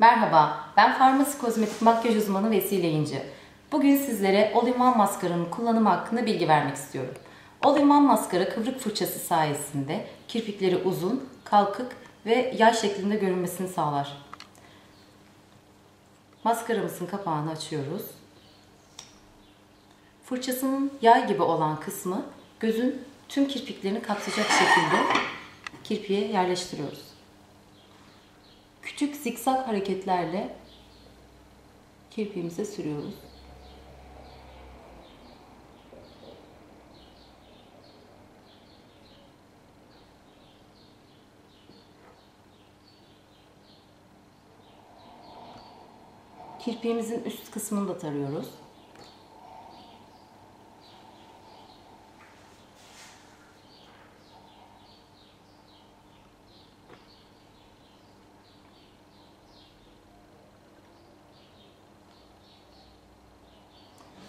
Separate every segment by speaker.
Speaker 1: Merhaba, ben Farmasi Kozmetik Makyaj Uzmanı Vesile İnci. Bugün sizlere All-in-One maskaranın kullanımı hakkında bilgi vermek istiyorum. All-in-One maskara kıvrık fırçası sayesinde kirpikleri uzun, kalkık ve yay şeklinde görünmesini sağlar. Maskaramızın kapağını açıyoruz. Fırçasının yay gibi olan kısmı gözün tüm kirpiklerini kapsayacak şekilde kirpiğe yerleştiriyoruz. Küçük zikzak hareketlerle kirpiğimize sürüyoruz. Kirpiğimizin üst kısmını da tarıyoruz.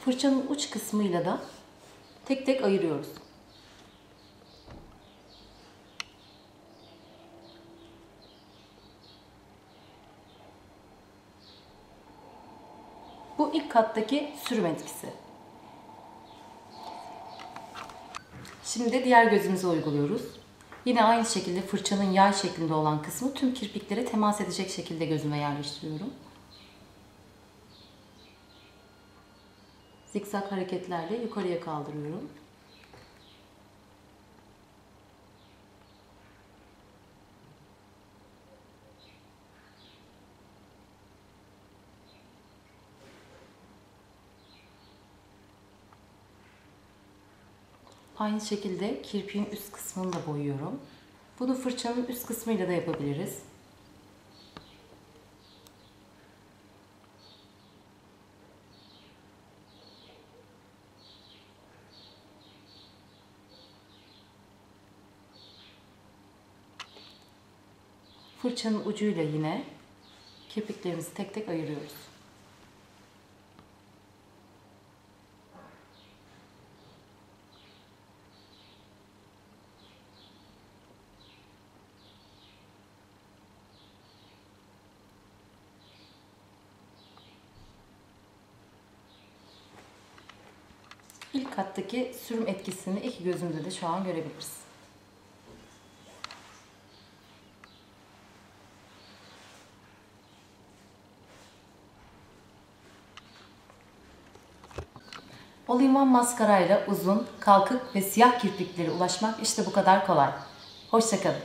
Speaker 1: Fırçanın uç kısmıyla da tek tek ayırıyoruz. Bu ilk kattaki sürüm etkisi. Şimdi de diğer gözümüze uyguluyoruz. Yine aynı şekilde fırçanın yay şeklinde olan kısmı tüm kirpiklere temas edecek şekilde gözüme yerleştiriyorum. Zikzak hareketlerle yukarıya kaldırıyorum. Aynı şekilde kirpiğin üst kısmını da boyuyorum. Bunu fırçanın üst kısmıyla da yapabiliriz. Fırçanın ucuyla yine kirpiklerimizi tek tek ayırıyoruz. İlk kattaki sürüm etkisini iki gözümde de şu an görebiliriz. All-in-One maskarayla uzun, kalkık ve siyah kirpiklere ulaşmak işte bu kadar kolay. Hoşçakalın.